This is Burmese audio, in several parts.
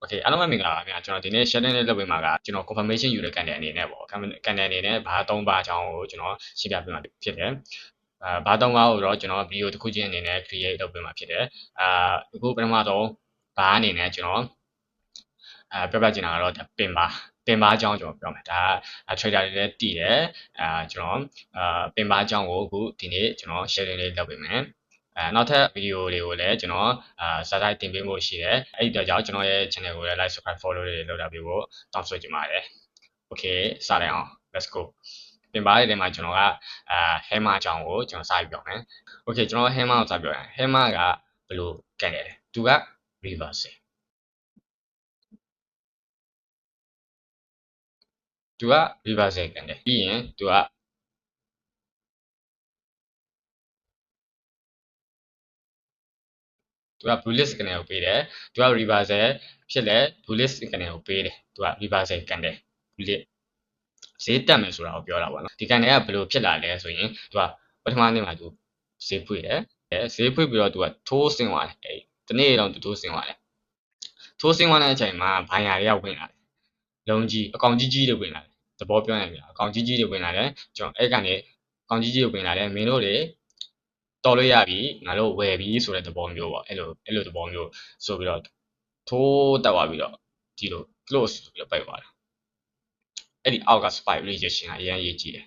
โอเคအားလုံးပဲမင်္ဂလာပါခင်ဗျာကျွန်တော်ဒီနေ့ sharing လေးလုပ်ပေးမှာကကျွန်တော် confirmation ယူတဲ့ content အနေနဲ့ပေါ့ content အနေနဲ့ဘာသုံးပါအကြောင်းကိုကျွန်တော်ရှင်းပြပေးမှာဖြစ်တယ်အာဘာသုံးပါကိုတော့ကျွန်တော် video တစ်ခုချင်းအနေနဲ့ create လုပ်ပေးမှာဖြစ်တယ်အာအခုပထမဆုံးဘာအနေနဲ့ကျွန်တော်အာပြောပြချင်တာကတော့ပင်ပါပင်ပါအကြောင်းကျွန်တော်ပြောမယ်ဒါက trader တွေလည်းတည်တယ်အာကျွန်တော်အာပင်ပါအကြောင်းကိုအခုဒီနေ့ကျွန်တော် sharing လေးလုပ်ပေးမယ် အဲနောက်ထပ်ဗီဒီယိုတွေကိုလည်းကျွန်တော်အာစာတိုင်းတင်ပေးဖို့ရှိတယ်အဲ့ဒီတော့ကြောင့်ကျွန်တော်ရဲ့ channel ကိုလည်း like subscribe follow တွေလုပ်တာပြီးဖို့တောင်းဆိုချင်ပါတယ် okay စလိုက်အောင် let's go ပြင်ပါတဲ့နေရာမှာကျွန်တော်ကအာ hammer အကြောင်းကိုကျွန်တော်စပြီးပြောမယ် okay ကျွန်တော် hammer ကိုစပြောရင် hammer ကဘယ်လိုကန်လဲသူက reverse သူက reverse ကန်တယ်ပြီးရင်သူက သူက bullish ကနေကိုပေးတယ်သူက reversal ဖြစ်လဲ bullish ကနေကိုပေးတယ်သူက reversal ကန်တယ် bullish ဈေးတက်မယ်ဆိုတာကိုပြောတာပေါ့နော်ဒီကန်တွေကဘယ်လိုဖြစ်လာလဲဆိုရင်သူကပထမနေ့မှာသူဈေးဖွင့်တယ်အဲဈေးဖွင့်ပြီးတော့သူကထိုးဆင်းသွားတယ်အဲတနေ့တော့သူထိုးဆင်းသွားတယ်ထိုးဆင်းသွားတဲ့အချိန်မှာဘိုင်ယာတွေကဝင်လာတယ်လုံးကြီးအကောင်ကြီးကြီးတွေဝင်လာတယ်သဘောပြောနေပြီအကောင်ကြီးကြီးတွေဝင်လာတယ်ကျွန်တော်အဲ့ကနေအကောင်ကြီးကြီးတွေဝင်လာတယ်မင်းတို့တွေ တော်လို့ရပြီငါတို့ဝယ်ပြီဆိုတဲ့သဘောမျိုးပေါ့အဲ့လိုအဲ့လိုသဘောမျိုးဆိုပြီးတော့ထိုးတက်သွားပြီးတော့ဒီလို close ဆိုပြီးတော့ပိတ်သွားတယ်အဲ့ဒီအောက်က spike rejection ကအရင်ရေးကြည့်တယ်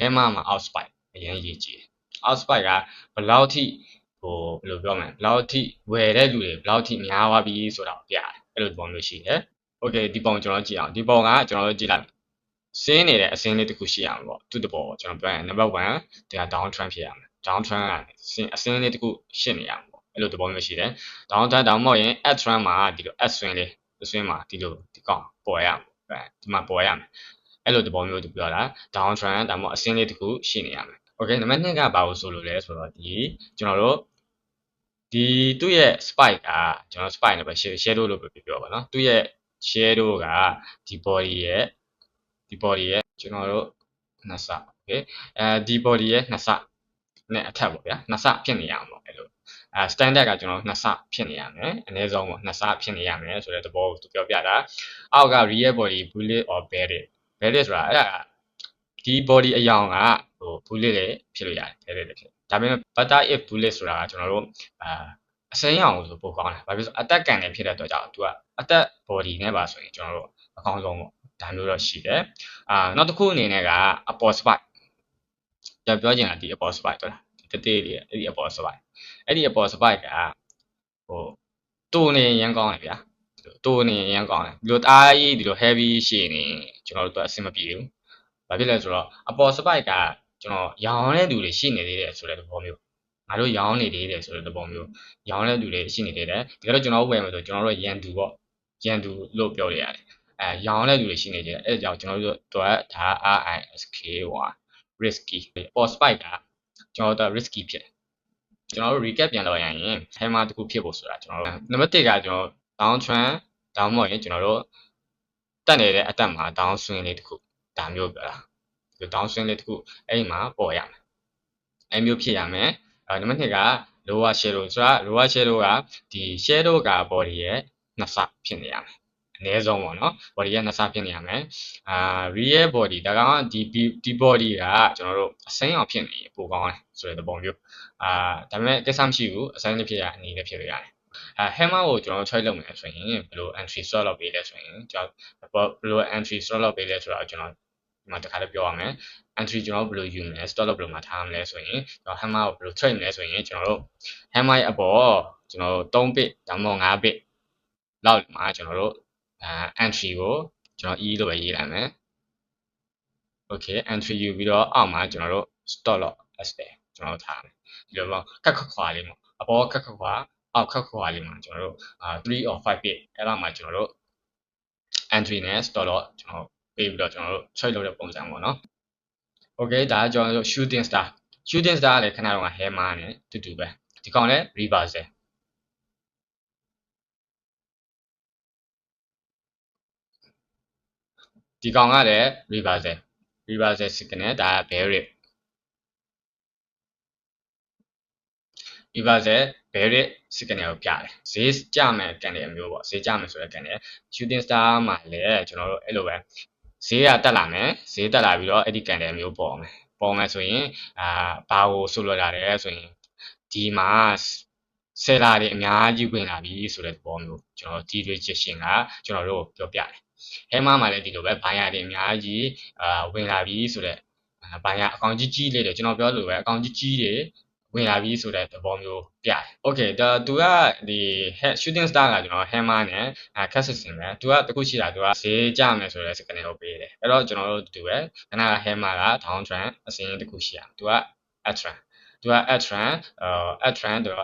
hammer မှာ out spike အရင်ရေးကြည့်တယ် out spike ကဘယ်လောက်ထိဟိုဘယ်လိုပြောမလဲဘယ်လောက်ထိဝယ်တဲ့လူတွေဘယ်လောက်ထိများသွားပြီဆိုတာကိုပြတယ်အဲ့လိုပုံမျိုးရှိတယ် okay ဒီပုံကျွန်တော်ကြည့်အောင်ဒီပုံကကျွန်တော်တို့ကြည့်လိုက်စင်းနေတဲ့အစင်းလေးတစ်ခုရှိအောင်ပေါ့သူ့တဘောကျွန်တော်ပြောရင် number 1ဒါ down trend ဖြစ်ရမယ် down trend ကအစင်းအစင်းလေးတစ်ခုရှင်းနေရမှာပေါ့အဲ့လိုတဘောမျိုးရှိတယ် down trend down မဟုတ်ရင် up trend မှာဒီလို up swing လေး swing မှာဒီလိုဒီကောင်ပေါ်ရမှာဒီမှာပေါ်ရမယ်အဲ့လိုတဘောမျိုးသူပြောတာ down trend ဒါမှမဟုတ်အစင်းလေးတစ်ခုရှိနေရမယ် okay နံပါတ်2ကဘာလို့ဆိုလို့လဲဆိုတော့ဒီကျွန်တော်တို့ဒီသူ့ရဲ့ spike ကကျွန်တော် spike နဲ့ပဲ shadow လို့ပြောပြောပါเนาะသူ့ရဲ့ shadow ကဒီ body ရဲ့ဒီ body ရဲ့ကျွန်တော်တို့နှစ်ဆ okay အဲဒီ body ရဲ့နှစ်ဆ နဲ့အထက်ပေါ့ဗျာနှစ်ဆဖြစ်နေရမှာပေါ့အဲ့လိုအဲ standard ကကျွန်တော်နှစ်ဆဖြစ်နေရမယ်အနည်းဆုံးပေါ့နှစ်ဆဖြစ်နေရမယ်ဆိုတဲ့သဘောကိုသူပြောပြတာအောက်က real body bullet or bedded bedded ဆိုတာအဲ့ဒါကဒီ body အယောင်ကဟို bullet လည်းဖြစ်လို့ရတယ် bedded လည်းဖြစ်ဒါပေမဲ့ butter if bullet ဆိုတာကကျွန်တော်တို့အာအစိမ်းရောင်ဆိုပိုကောင်းတယ်။ဘာဖြစ်လို့အသက်ကန်နေဖြစ်တဲ့အတွက်ကြောင့် तू ကအသက် body နဲ့ပါဆိုရင်ကျွန်တော်တို့အကောင်းဆုံးပေါ့။ဒါမျိုးတော့ရှိတယ်။အာနောက်တစ်ခုအနေနဲ့ကအပေါ် spike ကျွန်တော်ပြောချင်တာဒီအပေါ် spike တော့တတေးလေးအဲ့ဒီအပေါ် spike အဲ့ဒီအပေါ် spike ကဟိုတူနေရန်ကောင်းတယ်ဗျာ။တူနေရန်ကောင်းတယ်။ဒီလိုအားကြီးဒီလို heavy ရှိနေကျွန်တော်တို့အဆင်မပြေဘူး။ဘာဖြစ်လဲဆိုတော့အပေါ် spike ကကျွန်တော်ရောင်းတဲ့လူတွေရှိနေသေးတယ်ဆိုတဲ့သဘောမျိုးငါတို့ရောင်းနေသေးတယ်ဆိုတဲ့သဘောမျိုးရောင်းတဲ့လူတွေရှိနေသေးတယ်ဒီကတော့ကျွန်တော်ဝယ်မယ်ဆိုကျွန်တော်တို့ရန်သူပေါ့ရန်သူလို့ပြောရရတယ်အဲရောင်းတဲ့လူတွေရှိနေသေးတယ်အဲဒါကြောင့်ကျွန်တော်တို့တော့ဒါ RISK1 risky or spike ကကျွန်တော်တို့ risky ဖြစ်ကျွန်တော်တို့ recap ပြန်လုပ်ရရင် hammer တစ်ခုဖြစ်ဖို့ဆိုတာကျွန်တော်တို့နံပါတ်1ကကျွန်တော် down trend down မဟုတ်ရင်ကျွန်တော်တို့တက်နေတဲ့အတက်မှာ down swing လေးတစ်ခုဒါမျိုးပြောတာဒီ down swing လေးတစ်ခုအဲ့ဒီမှာပေါ်ရမယ်အဲ့မျိုးဖြစ်ရမယ်အဲနံပါတ်2က lower shadow ဆိုတာ lower shadow ကဒီ shadow က body ရဲ့နှစ်ဆဖြစ်နေရမယ် အနည်းဆုံးပေါ့နော် body ရဲ့နှစ်ဆဖြစ်နေရမယ်အာ real body ဒါကောင်ဒီဒီ body ကကျွန်တော်တို့အစိမ်းအောင်ဖြစ်နေပိုကောင်းတယ်ဆိုတဲ့ပုံမျိုးအာဒါပေမဲ့ကိစ္စမရှိဘူးအစိမ်းလေးဖြစ်ရအနေနဲ့ဖြစ်လို့ရတယ်အဲ hammer ကိုကျွန်တော် try လုပ်မယ်ဆိုရင်ဘယ်လို entry slot လုပ်ပေးလဲဆိုရင်ကျွန်တော်ဘယ်လို entry slot လုပ်ပေးလဲဆိုတော့ကျွန်တော်ဒီမှာတခါလေးပြောရမယ် entry ကျွန်တော်ဘယ်လိုယူမလဲ stop loss ဘယ်လိုမှထားမလဲဆိုရင်ကျွန်တော် hammer ကိုဘယ်လို trade မလဲဆိုရင်ကျွန်တော်တို့ hammer ရဲ့အပေါ်ကျွန်တော်တို့3 bit ဒါမှမဟုတ်5 bit လောက်မှာကျွန်တော်တို့ အဲ entry ကိုကျွန်တော် e လို့ပဲရေးလိုက်မယ် okay entry ယူပြီးတော့အောက်မှာကျွန်တော်တို့ stop loss s ပဲကျွန်တော်တို့ထားမယ်ဒီလိုပေါ့ခက်ခက်ခွာလေးပေါ့အပေါ်ခက်ခက်ခွာအောက်ခက်ခွာလေးမှာကျွန်တော်တို့အာ3 or 5 bit အဲ့လောက်မှာကျွန်တော်တို့ entry နဲ့ stop loss ကျွန်တော်ပေးပြီးတော့ကျွန်တော်တို့ trade လုပ်တဲ့ပုံစံပေါ့နော် okay ဒါကကျွန်တော်တို့ shooting star shooting star ကလည်းခဏတော့ hammer နဲ့တူတူပဲဒီကောင်လည်း reversal ဒီကောင်ကလည်း reversal reversal signal ဒါက bearish reversal bearish signal ကိုပြတယ်ဈေးကျမယ်ကန်တယ်အမျိုးပေါ့ဈေးကျမယ်ဆိုတဲ့ကန်တယ် shooting star မှာလည်းကျွန်တော်တို့အဲ့လိုပဲဈေးကတက်လာမယ်ဈေးတက်လာပြီးတော့အဲ့ဒီကန်တယ်အမျိုးပေါ်မယ်ပေါ်မယ်ဆိုရင်အာဘာကိုဆိုလိုတာလဲဆိုရင်ဒီမှာဆယ်လာတွေအများကြီးဝင်လာပြီဆိုတဲ့သဘောမျိုးကျွန်တော်ဒီ rejection ကကျွန်တော်တို့ပြောပြတယ် ဟဲမားမှာလည်းဒီလိုပဲဘိုင်ယာတွေအများကြီးအာဝင်လာပြီဆိုတဲ့ဘိုင်ယာအကောင့်ကြီးကြီးလေးတွေကျွန်တော်ပြောလို့ပဲအကောင့်ကြီးကြီးတွေဝင်လာပြီဆိုတဲ့သဘောမျိုးပြတယ်။ Okay ဒါသူကဒီ head shooting star ကကျွန်တော် hammer နဲ့အဲ cat system ပဲသူကတခုရှိတာသူကဈေးကျမယ်ဆိုတဲ့ signal ကိုပေးတယ်။အဲ့တော့ကျွန်တော်တို့တူပဲခဏက hammer က down trend အစင်းတခုရှိရ။သူက up trend သူက up trend အာ up trend တော့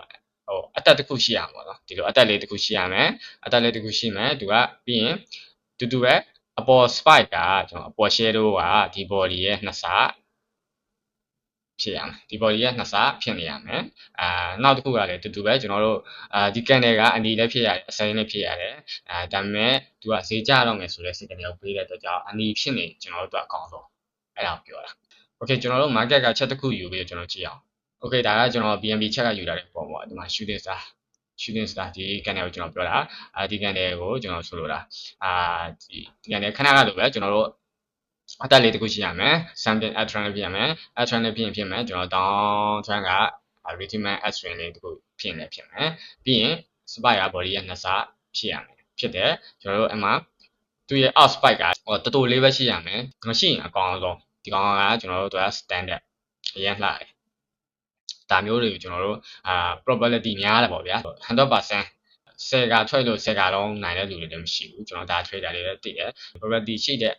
ဟိုအတက်တစ်ခုရှိရမှာပေါ့နော်ဒီလိုအတက်လေးတစ်ခုရှိရမယ်အတက်လေးတစ်ခုရှိမယ်သူကပြီးရင် တူတူပဲအပေါ် spike ကကျွန်တော်အပေါ် shadow ကဒီ body ရဲ့နှစ်ဆဖြစ်ရမယ်ဒီ body ရဲ့နှစ်ဆဖြစ်နေရမယ်အာနောက်တစ်ခုကလည်းတူတူပဲကျွန်တော်တို့အာဒီ candle ကအနီလည်းဖြစ်ရတယ်အစိမ်းလည်းဖြစ်ရတယ်အာဒါပေမဲ့သူကဈေးကျတော့မယ်ဆိုတဲ့ signal ကိုပေးတဲ့အတွက်ကြောင့်အနီဖြစ်နေကျွန်တော်တို့အတွက်အကောင်းဆုံးအဲ့ဒါကိုပြောတာ okay ကျွန်တော်တို့ market ကချက်တစ်ခုယူပြီးကျွန်တော်ကြည့်အောင် okay ဒါကကျွန်တော် BNB ချက်ကယူလာတဲ့ပုံပေါ့ဒီမှာ shooting star shooting star ဒီ candle ကိုကျွန်တော်ပြောတာအာဒီ candle ကိုကျွန်တော်ဆိုလိုတာအာဒီဒီ candle ခဏကလိုပဲကျွန်တော်တို့အတက်လေးတစ်ခုရှိရမယ် something at trend ဖြစ်ရမယ် at trend ဖြစ်ရင်ဖြစ်မယ်ကျွန်တော် down trend က retracement at trend လေးတစ်ခုဖြစ်နေဖြစ်မယ်ပြီးရင် spike က body ရဲ့နှစ်ဆဖြစ်ရမယ်ဖြစ်တယ်ကျွန်တော်တို့အမှသူရဲ့ out spike ကဟိုတော်တော်လေးပဲရှိရမယ်မရှိရင်အကောင်းဆုံးဒီကောင်ကကျွန်တော်တို့တို့ standard အရင်လှတယ်ဒါ မျိုးတွေကိုကျွန်တော်တို့အာ probability များတယ်ပေါ့ဗျာ100%ဆယ်ကထွက်လို့ဆယ်ကလုံးနိုင်တဲ့လူတွေလည်းမရှိဘူးကျွန်တော်ဒါ trader တွေလည်းသိတယ် probability ရှိတဲ့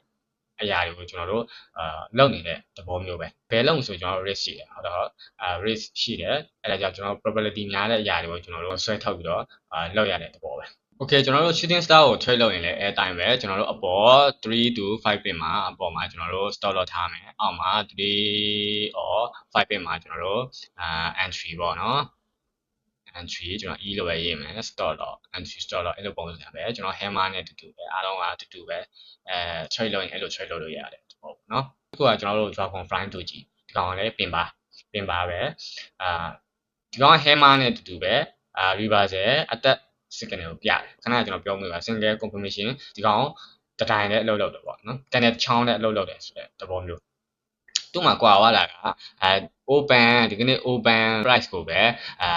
အရာတွေကိုကျွန်တော်တို့အာလုပ်နေတဲ့သဘောမျိုးပဲဘယ်လုံးဆိုကျွန်တော် risk ရှိတယ်ဟုတ်တော့အာ risk ရှိတယ်အဲဒါကြောင့်ကျွန်တော် probability များတဲ့အရာတွေကိုကျွန်တော်တို့ဆွဲထုတ်ပြီးတော့အာလုပ်ရတဲ့သဘောပဲ Okay ကျွန်တော်တို့ shooting star ကို trade လုပ်ရင်လည်းအဲအတိုင်းပဲကျွန်တော်တို့အပေါ်3 to 5 pin မှာအပေါ်မှာကျွန်တော်တို့ stop loss ထားမယ်အောက်မှာ3 or 5 pin မှာကျွန်တော်တို့အာ entry ပေါ့နော် entry ကျွန်တော် e လို့ပဲရေးမယ် stop loss entry stop loss အဲ့လိုပုံစံပဲကျွန်တော် hammer နဲ့တူတူပဲအားလုံးကတူတူပဲအဲ trade လုပ်ရင်အဲ့လို trade လုပ်လို့ရတယ်ဟုတ်နော်အခုကကျွန်တော်တို့ dragon fly တူကြည့်ဒီကောင်လည်းပင်ပါပင်ပါပဲအာဒီကောင် hammer နဲ့တူတူပဲအာ reversal အတက် signal ကိုပြတယ်ခဏကျွန်တော်ပြောမိပါ single confirmation ဒီကောင်တတိုင်းနဲ့အလုပ်လုပ်တယ်ပေါ့နော်တန်တဲ့ချောင်းနဲ့အလုပ်လုပ်တယ်ဆိုတဲ့သဘောမျိုးသူ့မှာကွာသွားတာကအဲ open ဒီကနေ့ open price ကိုပဲအာ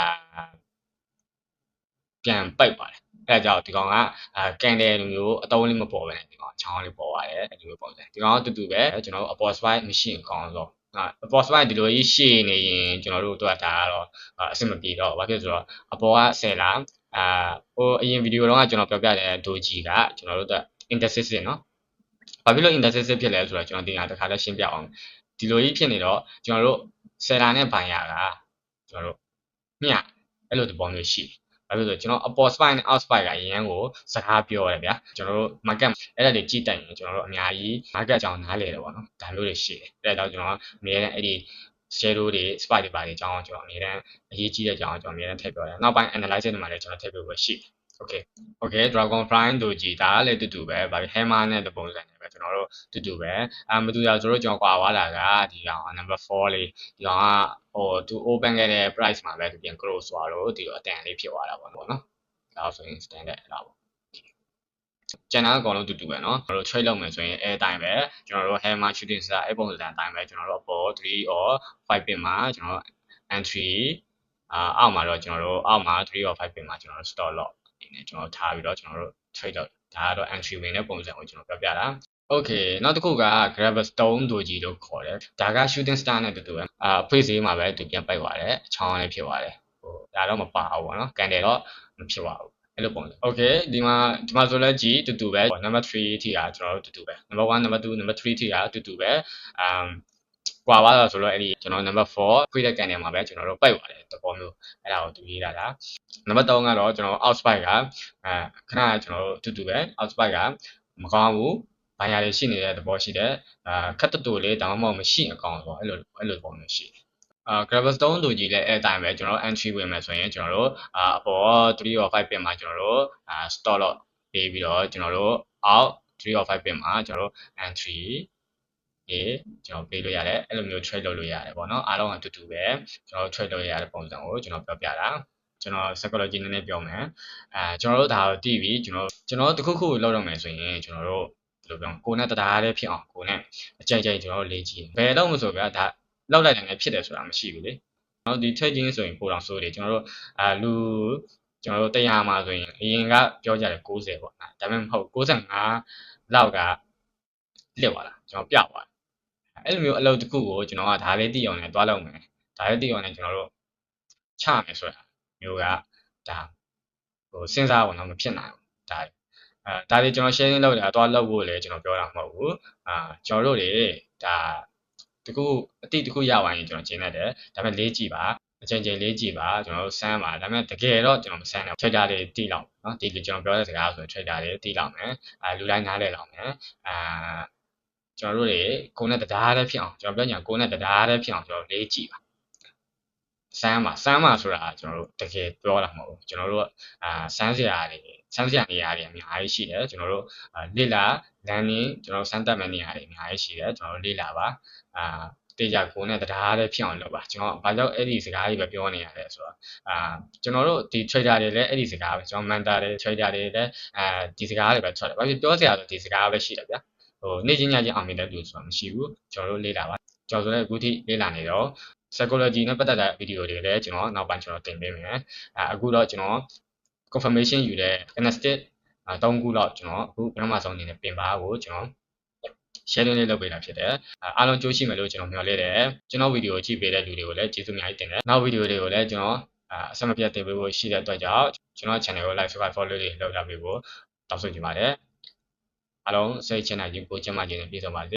ပြန်ပိတ်ပါတယ်အဲကြောင့်ဒီကောင်ကအာကန်တယ်လိုမျိုးအတုံးလေးမပေါ်ပဲနဲ့ဒီကောင်ချောင်းလေးပေါ်ပါတယ်အဲဒီလိုပုံစံဒီကောင်ကတူတူပဲကျွန်တော်တို့ upper spike မရှိရင်ကောင်းတော့အပေါ် spike ဒီလိုကြီးရှေ့နေရင်ကျွန်တော်တို့တော့ဒါကတော့အဆင်မပြေတော့ဘာဖြစ်လို့ဆိုတော့အပေါ်က10လား အာဟိုအရင်ဗီဒီယိုတော့ကကျွန်တော်ပြောပြတဲ့ဒိုဂျီကကျွန်တော်တို့က intercessor เนาะဘာဖြစ်လို့ intercessor ဖြစ်လဲဆိုတော့ကျွန်တော်တင်တာတစ်ခါလည်းရှင်းပြအောင်ဒီလိုကြီးဖြစ်နေတော့ကျွန်တော်တို့ seller နဲ့ buyer ကကျွန်တော်တို့မျှအဲ့လိုသဘောမျိုးရှိတယ်ဘာဖြစ်လို့ကျွန်တော်အပေါ် spike နဲ့ out spike ကအရင်ကိုစကားပြောရတယ်ဗျာကျွန်တော်တို့ market အဲ့ဒါတွေကြည့်တိုင်ရင်ကျွန်တော်တို့အများကြီး market အကြောင်းနားလည်တယ်ပေါ့နော်ဒါမျိုးတွေရှိတယ်အဲ့ဒါကြောင့်ကျွန်တော်အများနဲ့အဲ့ဒီ shadow တွေ spike တွေပါတွေအကြောင်းကျွန်တော်အများနဲ့အရေးကြီးတဲ့အကြောင်းကျွန်တော်အများနဲ့ထည့်ပြောတယ်နောက်ပိုင်း analysis တွေမှာလည်းကျွန်တော်ထည့်ပြောဖို့ရှိတယ် okay okay dragon fly တို့ကြည်ဒါကလည်းတူတူပဲဗာ hammer နဲ့တပုံစံနဲ့ပဲကျွန်တော်တို့တူတူပဲအာမတူရဆိုတော့ကျွန်တော်ကွာသွားတာကဒီကောင် number 4လေးဒီကောင်ကဟိုသူ open ခဲ့တဲ့ price မှာပဲသူပြန် close သွားလို့ဒီလိုအတန်လေးဖြစ်သွားတာပေါ့နော်ဒါဆိုရင် standard အဲ့ဒါပေါ့ ကျန်တာအကုန်လုံးတူတူပဲเนาะကျွန်တော်တို့ trade လုပ်မယ်ဆိုရင်အဲအတိုင်းပဲကျွန်တော်တို့ hammer shooting star အဲပုံစံအတိုင်းပဲကျွန်တော်တို့အပေါ်3 or 5 pin မှာကျွန်တော်တို့ entry အာအောက်မှာတော့ကျွန်တော်တို့အောက်မှာ3 or 5 pin မှာကျွန်တော်တို့ stop loss အနေနဲ့ကျွန်တော်ထားပြီးတော့ကျွန်တော်တို့ trade လုပ်ဒါကတော့ entry ဝင်တဲ့ပုံစံကိုကျွန်တော်ပြောပြတာ Okay နောက်တစ်ခုက grabber stone ဒိုကြီးလို့ခေါ်တယ်ဒါက shooting star နဲ့တူတူပဲအာအဖွေးဈေးမှာပဲသူပြန်ပိတ်သွားတယ်အချောင်းလည်းဖြစ်သွားတယ်ဟိုဒါတော့မပါဘူးပေါ့နော်ကန်တယ်တော့မဖြစ်ပါဘူး အဲ့လိုပုံစံ Okay ဒီမှာဒီမှာဆိုလဲကြည်တူတူပဲ number 3ထိတာကျွန်တော်တို့တူတူပဲ number 1 number 2 number 3ထိတာတူတူပဲ um ကွာသွားတာဆိုတော့အဲ့ဒီကျွန်တော် number 4ခွေးတဲ့ကန်ထဲမှာပဲကျွန်တော်တို့ပိုက်ပါတယ်တဘောမျိုးအဲ့ဒါကိုသူရေးတာလား number 3ကတော့ကျွန်တော် out spike ကအဲခဏကျွန်တော်တို့တူတူပဲ out spike ကမကောင်းဘူးဘာညာတွေရှိနေတဲ့သဘောရှိတယ်အာခက်တတူလေးဒါမှမဟုတ်မရှိအကောင်ဆိုအဲ့လိုအဲ့လိုပုံမျိုးရှိတယ် အာ gravel stone တို့ကြီးလည်းအဲ့အတိုင်းပဲကျွန်တော်တို့ entry ဝင်မယ်ဆိုရင်ကျွန်တော်တို့အာအပေါ်3 or 5 pin မှာကျွန်တော်တို့အာ stop loss ပေးပြီးတော့ကျွန်တော်တို့ out 3 or 5 pin မှာကျွန်တော်တို့ entry ရေကျွန်တော်ပေးလို့ရတယ်အဲ့လိုမျိုး trade လုပ်လို့ရတယ်ပေါ့နော်အားလုံးအတူတူပဲကျွန်တော် trade လုပ်ရတဲ့ပုံစံကိုကျွန်တော်ပြောပြတာကျွန်တော် psychology နည်းနည်းပြောမယ်အဲကျွန်တော်တို့ဒါကိုတည်ပြီးကျွန်တော်ကျွန်တော်တို့တစ်ခုခုလောက်တော့မယ်ဆိုရင်ကျွန်တော်တို့ဘယ်လိုပြောမလဲကိုယ်နဲ့တရားလေးဖြစ်အောင်ကိုယ်နဲ့အကြိုက်ကြိုက်ကျွန်တော်တို့လေ့ကြည့်ဘယ်တော့မှဆိုဗျာဒါ လောက်လိုက်တယ်လည်းဖြစ်တယ်ဆိုတာမရှိဘူးလေကျွန်တော်ဒီ trading ဆိုရင်ပိုတော့ဆိုတယ်ကျွန်တော်တို့အာလူကျွန်တော်တို့တရားမှာဆိုရင်အရင်ကပြောကြတယ်60ပေါ့ဒါပေမဲ့မဟုတ်65လောက်ကလစ်သွားတာကျွန်တော်ပြသွားအဲ့လိုမျိုးအလုပ်တစ်ခုကိုကျွန်တော်ကဒါလေးတည်အောင်လည်းတွားလုပ်မယ်ဒါလေးတည်အောင်လည်းကျွန်တော်တို့ချမယ်ဆိုတာမျိုးကဒါဟိုစဉ်းစားဖို့တော့မဖြစ်နိုင်ဘူးဒါအဲဒါလေးကျွန်တော် sharing လုပ်တာတွားလုပ်ဖို့လည်းကျွန်တော်ပြောတာမဟုတ်ဘူးအာကျွန်တော်တို့တွေဒါ တခုအတိတခုရသွားရင်ကျွန်တော်ကျင်းတတ်တယ်ဒါပေမဲ့လေးကြည့်ပါအချိန်ချင်းလေးကြည့်ပါကျွန်တော်တို့စမ်းပါဒါပေမဲ့တကယ်တော့ကျွန်တော်မစမ်းဘူး trader တွေတီးလောက်နော်ဒီကျွန်တော်ပြောတဲ့စကားဆိုရင် trader တွေတီးလောက်မယ်အဲလူတိုင်းနားလည်လောက်မယ်အာကျွန်တော်တို့တွေကိုယ်နဲ့တရားတည်းဖြစ်အောင်ကျွန်တော်ပြောညာကိုယ်နဲ့တရားတည်းဖြစ်အောင်ကျွန်တော်လေးကြည့်ပါစမ်းပါစမ်းပါဆိုတာကျွန်တော်တို့တကယ်ပြောတာမဟုတ်ဘူးကျွန်တော်တို့အာစမ်းစရာတွေ စမ်းစရာနေရာတွေအများကြီးရှိတယ်ကျွန်တော်တို့လေ့လာလမ်းနေကျွန်တော်စမ်းသပ်မယ့်နေရာတွေအများကြီးရှိတယ်ကျွန်တော်တို့လေ့လာပါအာတေချာကိုနဲ့တရားလည်းဖြစ်အောင်လုပ်ပါကျွန်တော်ဘာကြောင့်အဲ့ဒီစကားကြီးပဲပြောနေရလဲဆိုတော့အာကျွန်တော်တို့ဒီ trader တွေလည်းအဲ့ဒီစကားပဲကျွန်တော် mentor တွေ trader တွေလည်းအဲဒီစကားတွေပဲထွက်တယ်ဘာဖြစ်ပြောစရာဆိုဒီစကားပဲရှိတယ်ဗျာဟိုနေ့ချင်းညချင်းအောင်မြင်တဲ့လူဆိုတာမရှိဘူးကျွန်တော်တို့လေ့လာပါကျွန်တော်ဆိုလည်းအခုထိလေ့လာနေတော့ psychology နဲ့ပတ်သက်တဲ့ဗီဒီယိုတွေလည်းကျွန်တော်နောက်ပိုင်းကျွန်တော်တင်ပေးမယ်အဲအခုတော့ကျွန်တော် confirmation ယူတဲ့ anesthetic အဲ၃ခုလောက်ကျွန်တော်အခုပထမဆုံးအနေနဲ့ပြင်ပါကိုကျွန်တော် sharing လေးလုပ်ပေးတာဖြစ်တယ်အားလုံးကြိုးရှိမယ်လို့ကျွန်တော်မျှော်လင့်တယ်ကျွန်တော်ဗီဒီယိုကြည့်ပေးတဲ့လူတွေကိုလည်းကျေးဇူးအများကြီးတင်တယ်နောက်ဗီဒီယိုတွေကိုလည်းကျွန်တော်အဆက်မပြတ်တင်ပေးဖို့ရှိတဲ့အတွက်ကြောင့်ကျွန်တော် channel ကို like subscribe follow လေးလုပ်ကြပေးဖို့တောင်းဆိုချင်ပါတယ်အားလုံးစိတ်ချမ်းသာခြင်းကိုကျန်းမာခြင်းနဲ့ပြည့်စုံပါစေ